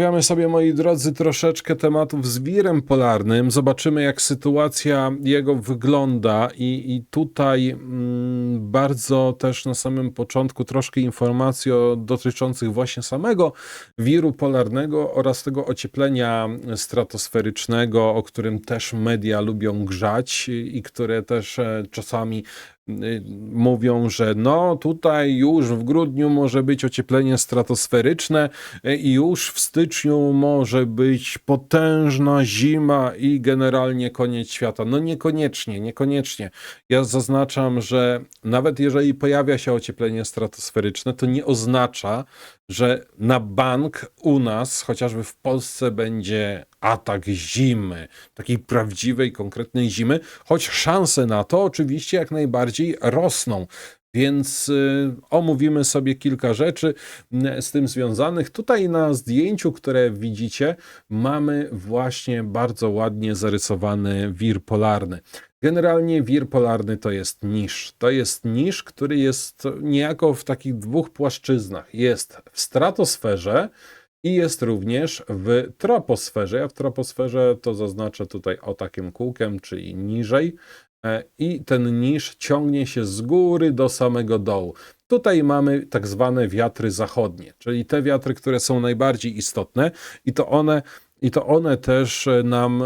Porozmawiamy sobie, moi drodzy, troszeczkę tematów z wirem polarnym. Zobaczymy, jak sytuacja jego wygląda, i, i tutaj mm, bardzo też na samym początku troszkę informacji o, dotyczących właśnie samego wiru polarnego oraz tego ocieplenia stratosferycznego, o którym też media lubią grzać i które też e, czasami mówią, że no tutaj już w grudniu może być ocieplenie stratosferyczne y, i już w styczniu może być potężna zima i generalnie koniec świata. No niekoniecznie, niekoniecznie. Ja zaznaczam, że nawet jeżeli pojawia się ocieplenie stratosferyczne, to nie oznacza, że na bank u nas, chociażby w Polsce, będzie atak zimy, takiej prawdziwej, konkretnej zimy, choć szanse na to oczywiście jak najbardziej rosną. Więc y, omówimy sobie kilka rzeczy y, z tym związanych. Tutaj na zdjęciu, które widzicie, mamy właśnie bardzo ładnie zarysowany wir polarny. Generalnie wir polarny to jest niż. To jest niż, który jest niejako w takich dwóch płaszczyznach. Jest w stratosferze i jest również w troposferze. Ja w troposferze to zaznaczę tutaj o takim kółkiem, czyli niżej. E, I ten niż ciągnie się z góry do samego dołu. Tutaj mamy tak zwane wiatry zachodnie, czyli te wiatry, które są najbardziej istotne, i to one i to one też e, nam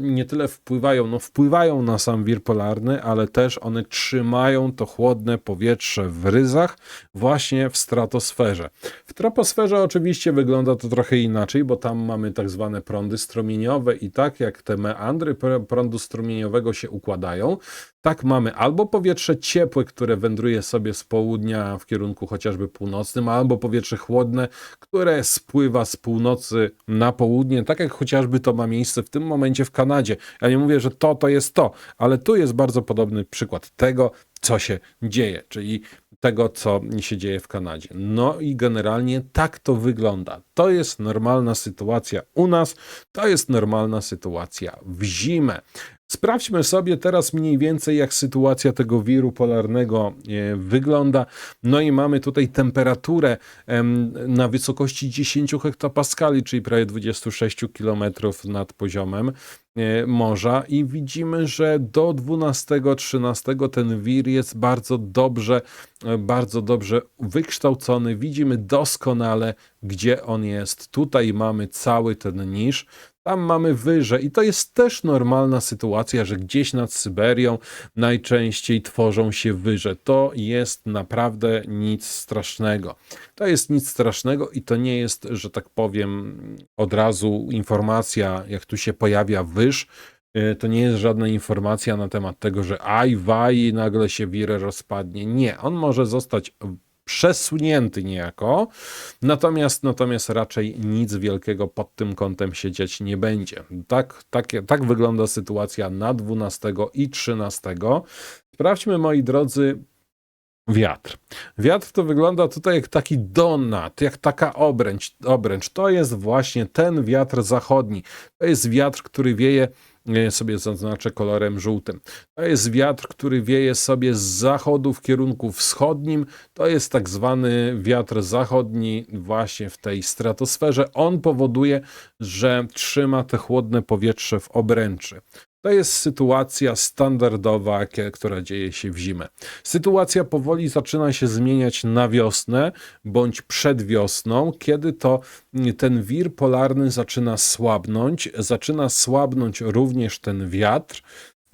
nie tyle wpływają, no wpływają na sam wir polarny, ale też one trzymają to chłodne powietrze w ryzach właśnie w stratosferze. W troposferze oczywiście wygląda to trochę inaczej, bo tam mamy tak zwane prądy strumieniowe i tak jak te meandry prądu strumieniowego się układają, tak mamy albo powietrze ciepłe, które wędruje sobie z południa w kierunku chociażby północnym, albo powietrze chłodne, które spływa z północy na południe, tak jak chociażby to ma miejsce w tym momencie w Kanadzie. Ja nie mówię, że to to jest to, ale tu jest bardzo podobny przykład tego, co się dzieje, czyli tego, co się dzieje w Kanadzie. No i generalnie tak to wygląda. To jest normalna sytuacja u nas, to jest normalna sytuacja w zimę. Sprawdźmy sobie teraz mniej więcej, jak sytuacja tego wiru polarnego e, wygląda. No i mamy tutaj temperaturę na wysokości 10 hektopaskali, czyli prawie 26 km nad poziomem e, morza i widzimy, że do 12-13 ten wir jest bardzo dobrze, e, bardzo dobrze wykształcony. Widzimy doskonale, gdzie on jest. Tutaj mamy cały ten niż. Tam mamy wyże i to jest też normalna sytuacja, że gdzieś nad Syberią najczęściej tworzą się wyże. To jest naprawdę nic strasznego. To jest nic strasznego i to nie jest, że tak powiem, od razu informacja, jak tu się pojawia wyż, y, to nie jest żadna informacja na temat tego, że aj, waj, nagle się wirę rozpadnie. Nie, on może zostać przesunięty niejako, natomiast, natomiast raczej nic wielkiego pod tym kątem się dziać nie będzie. Tak, tak, tak wygląda sytuacja na 12 i 13. Sprawdźmy, moi drodzy, Wiatr. Wiatr to wygląda tutaj jak taki donat, jak taka obręcz. obręcz. To jest właśnie ten wiatr zachodni. To jest wiatr, który wieje sobie zaznaczę kolorem żółtym. To jest wiatr, który wieje sobie z zachodu w kierunku wschodnim. To jest tak zwany wiatr zachodni właśnie w tej stratosferze. On powoduje, że trzyma te chłodne powietrze w obręczy. To jest sytuacja standardowa, która dzieje się w zimę. Sytuacja powoli zaczyna się zmieniać na wiosnę bądź przed wiosną, kiedy to ten wir polarny zaczyna słabnąć, zaczyna słabnąć również ten wiatr.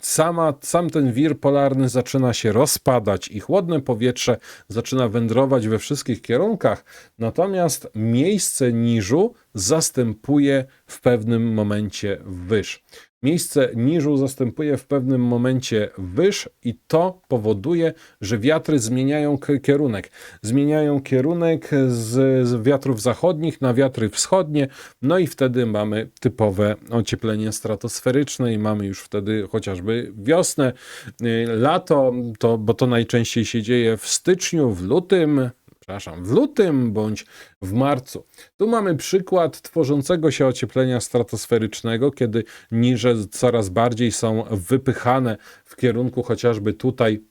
Sama, sam ten wir polarny zaczyna się rozpadać i chłodne powietrze zaczyna wędrować we wszystkich kierunkach, natomiast miejsce niżu zastępuje w pewnym momencie wyż. Miejsce niżu zastępuje w pewnym momencie wyż i to powoduje, że wiatry zmieniają kierunek. Zmieniają kierunek z, z wiatrów zachodnich na wiatry wschodnie, no i wtedy mamy typowe ocieplenie stratosferyczne i mamy już wtedy chociażby wiosnę, y, lato, to, bo to najczęściej się dzieje w styczniu, w lutym, przepraszam, w lutym bądź w marcu. Tu mamy przykład tworzącego się ocieplenia stratosferycznego, kiedy niże coraz bardziej są wypychane w kierunku chociażby tutaj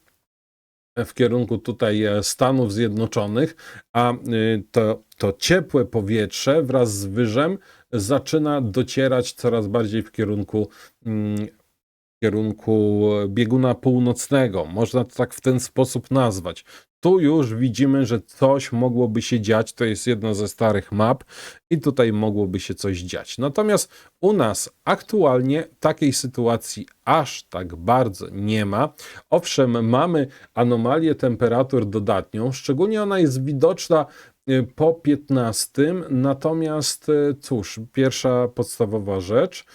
w kierunku tutaj e, Stanów Zjednoczonych, a y, to, to ciepłe powietrze wraz z wyżem zaczyna docierać coraz bardziej w kierunku, mm, w kierunku bieguna północnego. Można to tak w ten sposób nazwać. Tu już widzimy, że coś mogłoby się dziać. To jest jedna ze starych map i tutaj mogłoby się coś dziać. Natomiast u nas aktualnie takiej sytuacji aż tak bardzo nie ma. Owszem, mamy anomalię temperatur dodatnią, szczególnie ona jest widoczna y, po 15, natomiast y, cóż, pierwsza podstawowa rzecz,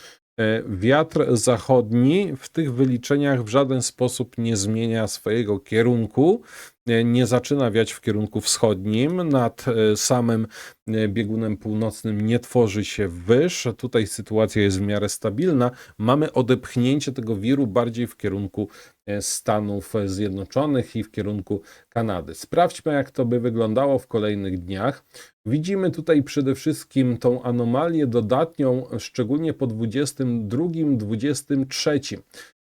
y, Wiatr zachodni w tych wyliczeniach w żaden sposób nie zmienia swojego kierunku nie zaczyna wiać w kierunku wschodnim, nad e, samym e, biegunem północnym nie tworzy się wyż. Tutaj sytuacja jest w miarę stabilna. Mamy odepchnięcie tego wiru bardziej w kierunku e, Stanów Zjednoczonych i w kierunku Kanady. Sprawdźmy, jak to by wyglądało w kolejnych dniach. Widzimy tutaj przede wszystkim tą anomalię dodatnią, szczególnie po 22-23.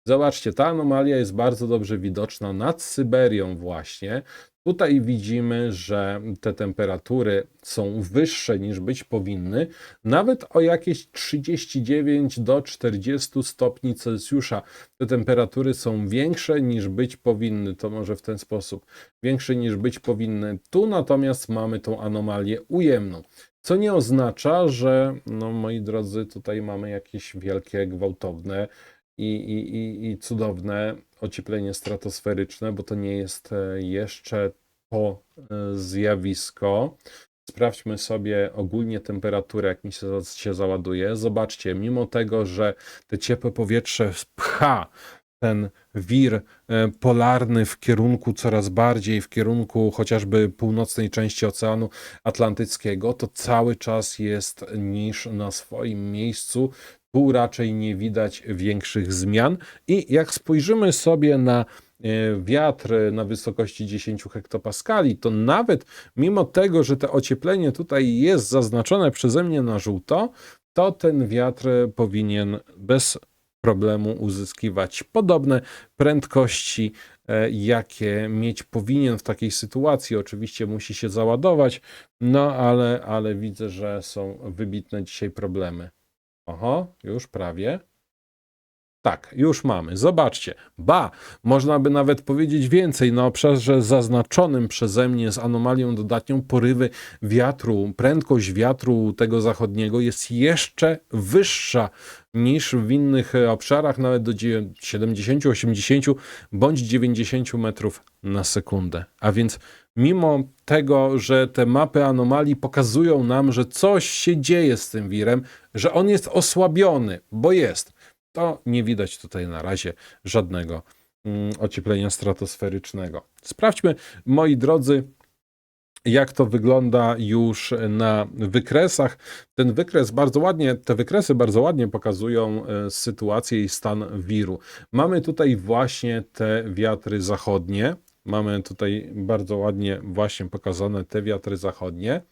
Zobaczcie, ta anomalia jest bardzo dobrze widoczna nad Syberią właśnie. Tutaj widzimy, że te temperatury są wyższe niż być powinny, nawet o jakieś 39 do 40 stopni Celsjusza. Te temperatury są większe niż być powinny, to może w ten sposób, większe niż być powinny. Tu natomiast mamy tą anomalię ujemną. Co nie oznacza, że, no moi drodzy, tutaj mamy jakieś wielkie, gwałtowne i, i, i, i cudowne ocieplenie stratosferyczne, bo to nie jest e, jeszcze to e, zjawisko. Sprawdźmy sobie ogólnie temperaturę, jak mi się, się załaduje. Zobaczcie, mimo tego, że te ciepłe powietrze pcha ten wir e, polarny w kierunku coraz bardziej, w kierunku chociażby północnej części Oceanu Atlantyckiego, to cały czas jest niż na swoim miejscu. Tu raczej nie widać większych zmian. I jak spojrzymy sobie na e, wiatr na wysokości 10 hektopaskali, to nawet mimo tego, że to ocieplenie tutaj jest zaznaczone przeze mnie na żółto, to ten wiatr powinien bez problemu uzyskiwać podobne prędkości, e, jakie mieć powinien w takiej sytuacji. Oczywiście musi się załadować, no ale, ale widzę, że są wybitne dzisiaj problemy. Oho, już prawie. Tak, już mamy. Zobaczcie. Ba, można by nawet powiedzieć więcej. Na obszarze zaznaczonym przeze mnie z anomalią dodatnią porywy wiatru, prędkość wiatru tego zachodniego jest jeszcze wyższa niż w innych obszarach, nawet do 70, 80 bądź 90 metrów na sekundę. A więc mimo tego, że te mapy anomalii pokazują nam, że coś się dzieje z tym wirem, że on jest osłabiony, bo jest, to nie widać tutaj na razie żadnego mm, ocieplenia stratosferycznego. Sprawdźmy, moi drodzy, jak to wygląda już na wykresach. Ten wykres bardzo ładnie, te wykresy bardzo ładnie pokazują e, sytuację i stan wiru. Mamy tutaj właśnie te wiatry zachodnie. Mamy tutaj bardzo ładnie właśnie pokazane te wiatry zachodnie.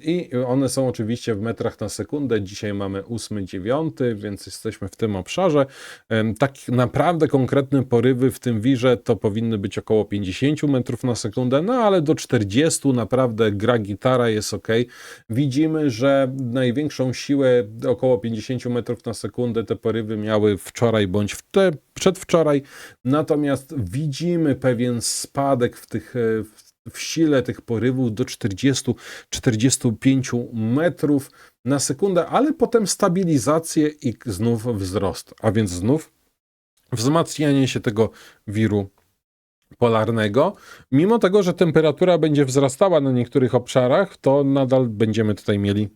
I one są oczywiście w metrach na sekundę. Dzisiaj mamy 8-9, więc jesteśmy w tym obszarze. Tak naprawdę konkretne porywy w tym wirze to powinny być około 50 metrów na sekundę, no ale do 40 naprawdę gra gitara jest ok. Widzimy, że największą siłę około 50 metrów na sekundę te porywy miały wczoraj bądź w te, przedwczoraj. Natomiast widzimy pewien spadek w tych w w sile tych porywów do 40-45 metrów na sekundę, ale potem stabilizację i znów wzrost. A więc znów wzmacnianie się tego wiru polarnego. Mimo tego, że temperatura będzie wzrastała na niektórych obszarach, to nadal będziemy tutaj mieli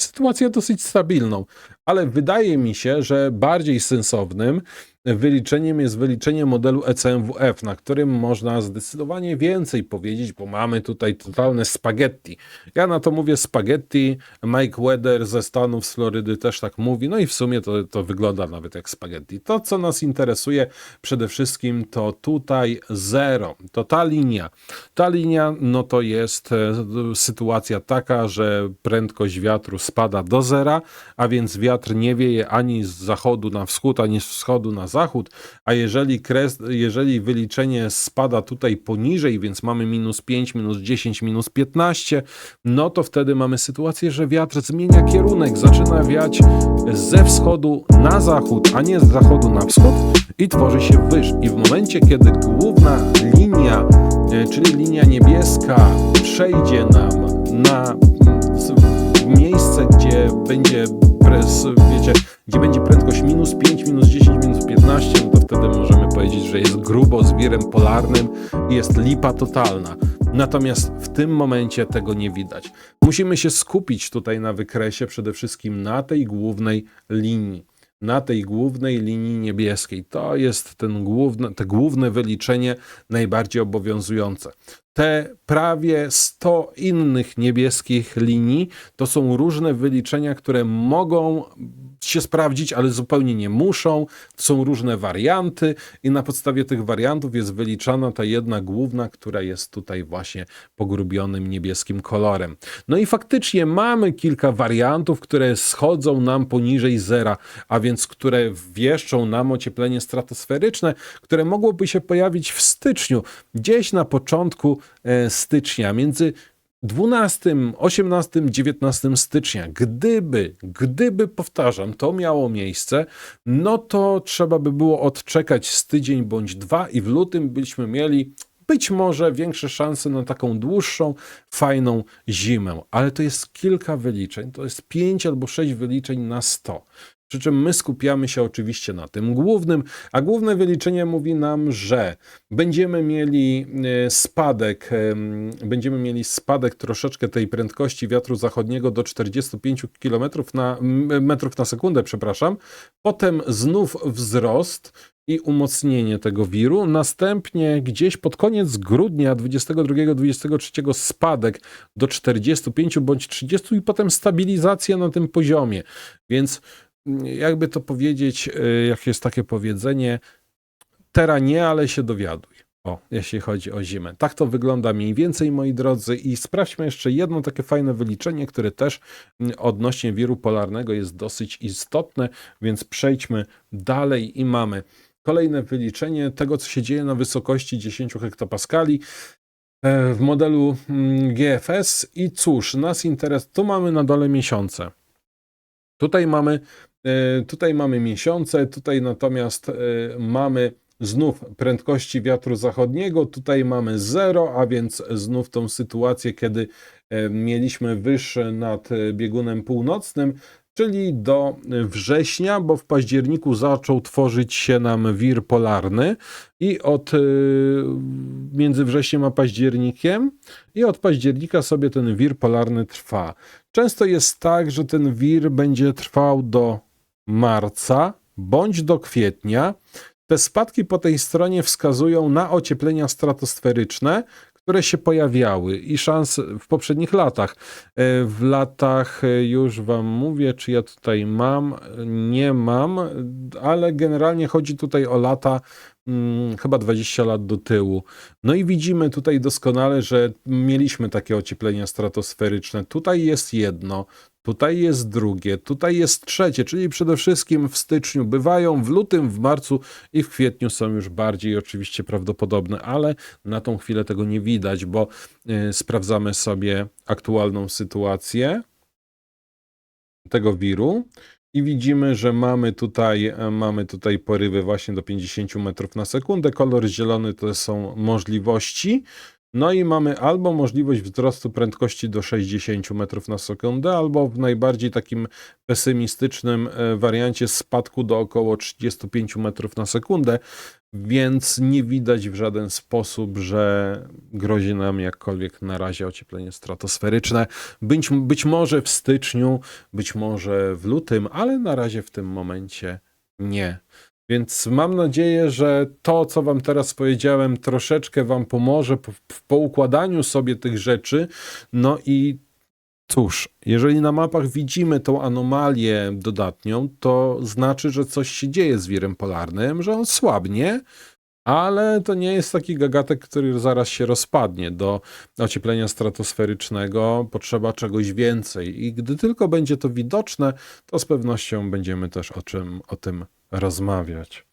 sytuację dosyć stabilną. Ale wydaje mi się, że bardziej sensownym wyliczeniem jest wyliczenie modelu ECMWF, na którym można zdecydowanie więcej powiedzieć, bo mamy tutaj totalne spaghetti. Ja na to mówię spaghetti, Mike Weather ze Stanów, z Florydy też tak mówi, no i w sumie to, to wygląda nawet jak spaghetti. To, co nas interesuje przede wszystkim, to tutaj zero, to ta linia. Ta linia, no to jest e, sytuacja taka, że prędkość wiatru spada do zera, a więc wiatr wiatr nie wieje ani z zachodu na wschód, ani z wschodu na zachód, a jeżeli, kres, jeżeli wyliczenie spada tutaj poniżej, więc mamy minus 5, minus 10, minus 15, no to wtedy mamy sytuację, że wiatr zmienia kierunek, zaczyna wiać ze wschodu na zachód, a nie z zachodu na wschód i tworzy się wyż. I w momencie, kiedy główna linia, e, czyli linia niebieska, przejdzie nam na gdzie będzie pres, wiecie, gdzie będzie prędkość minus 5, minus 10, minus 15, no to wtedy możemy powiedzieć, że jest grubo z wirem polarnym i jest lipa totalna. Natomiast w tym momencie tego nie widać. Musimy się skupić tutaj na wykresie, przede wszystkim na tej głównej linii. Na tej głównej linii niebieskiej. To jest ten główne, te główne wyliczenie najbardziej obowiązujące. Te prawie 100 innych niebieskich linii to są różne wyliczenia, które mogą się sprawdzić, ale zupełnie nie muszą. Są różne warianty i na podstawie tych wariantów jest wyliczana ta jedna główna, która jest tutaj właśnie pogrubionym niebieskim kolorem. No i faktycznie mamy kilka wariantów, które schodzą nam poniżej zera, a więc które wieszczą nam ocieplenie stratosferyczne, które mogłoby się pojawić w styczniu, gdzieś na początku stycznia, między 12, 18, 19 stycznia, gdyby, gdyby, powtarzam, to miało miejsce, no to trzeba by było odczekać z tydzień bądź dwa i w lutym byśmy mieli być może większe szanse na taką dłuższą, fajną zimę. Ale to jest kilka wyliczeń, to jest 5 albo 6 wyliczeń na 100. Przy czym my skupiamy się oczywiście na tym głównym, a główne wyliczenie mówi nam, że będziemy mieli e, spadek, em, będziemy mieli spadek troszeczkę tej prędkości wiatru zachodniego do 45 km na, metrów na sekundę, przepraszam. Potem znów wzrost i umocnienie tego wiru. Następnie gdzieś pod koniec grudnia 22-23 spadek do 45 bądź 30 i potem stabilizacja na tym poziomie. Więc jakby to powiedzieć, y, jak jest takie powiedzenie, tera nie, ale się dowiaduj. O, jeśli chodzi o zimę. Tak to wygląda mniej więcej, moi drodzy. I sprawdźmy jeszcze jedno takie fajne wyliczenie, które też odnośnie wiru polarnego jest dosyć istotne, więc przejdźmy dalej i mamy kolejne wyliczenie tego, co się dzieje na wysokości 10 hektopaskali e, w modelu mm, GFS. I cóż, nas interes, tu mamy na dole miesiące. Tutaj mamy, e, tutaj mamy miesiące, tutaj natomiast e, mamy znów prędkości wiatru zachodniego, tutaj mamy zero, a więc znów tą sytuację, kiedy e, mieliśmy wyższe nad e, biegunem północnym, czyli do września, bo w październiku zaczął tworzyć się nam wir polarny i od e, między wrześniem a październikiem i od października sobie ten wir polarny trwa. Często jest tak, że ten wir będzie trwał do marca bądź do kwietnia. Te spadki po tej stronie wskazują na ocieplenia stratosferyczne, które się pojawiały i szans w poprzednich latach. E, W latach, e, już Wam mówię, czy ja tutaj mam, nie mam, ale generalnie chodzi tutaj o lata mm, chyba 20 lat do tyłu. No i widzimy tutaj doskonale, że mieliśmy takie ocieplenia stratosferyczne. Tutaj jest jedno, tutaj jest drugie, tutaj jest trzecie, czyli przede wszystkim w styczniu bywają, w lutym, w marcu i w kwietniu są już bardziej oczywiście prawdopodobne, ale na tą chwilę tego nie widać, bo y, sprawdzamy sobie aktualną sytuację tego wiru i widzimy, że mamy tutaj, e, mamy tutaj porywy właśnie do 50 metrów na sekundę. Kolor zielony to są możliwości. No i mamy albo możliwość wzrostu prędkości do 60 metrów na sekundę, albo w najbardziej takim pesymistycznym e, wariancie spadku do około 35 metrów na sekundę, więc nie widać w żaden sposób, że grozi nam jakkolwiek na razie ocieplenie stratosferyczne. Być, być może w styczniu, być może w lutym, ale na razie w tym momencie nie. Więc mam nadzieję, że to, co Wam teraz powiedziałem, troszeczkę Wam pomoże po- w poukładaniu sobie tych rzeczy. No i cóż, jeżeli na mapach widzimy tą anomalię dodatnią, to znaczy, że coś się dzieje z wirem polarnym, że on słabnie, ale to nie jest taki gagatek, który zaraz się rozpadnie. Do ocieplenia stratosferycznego potrzeba czegoś więcej i gdy tylko będzie to widoczne, to z pewnością będziemy też o, czym, o tym rozmawiać.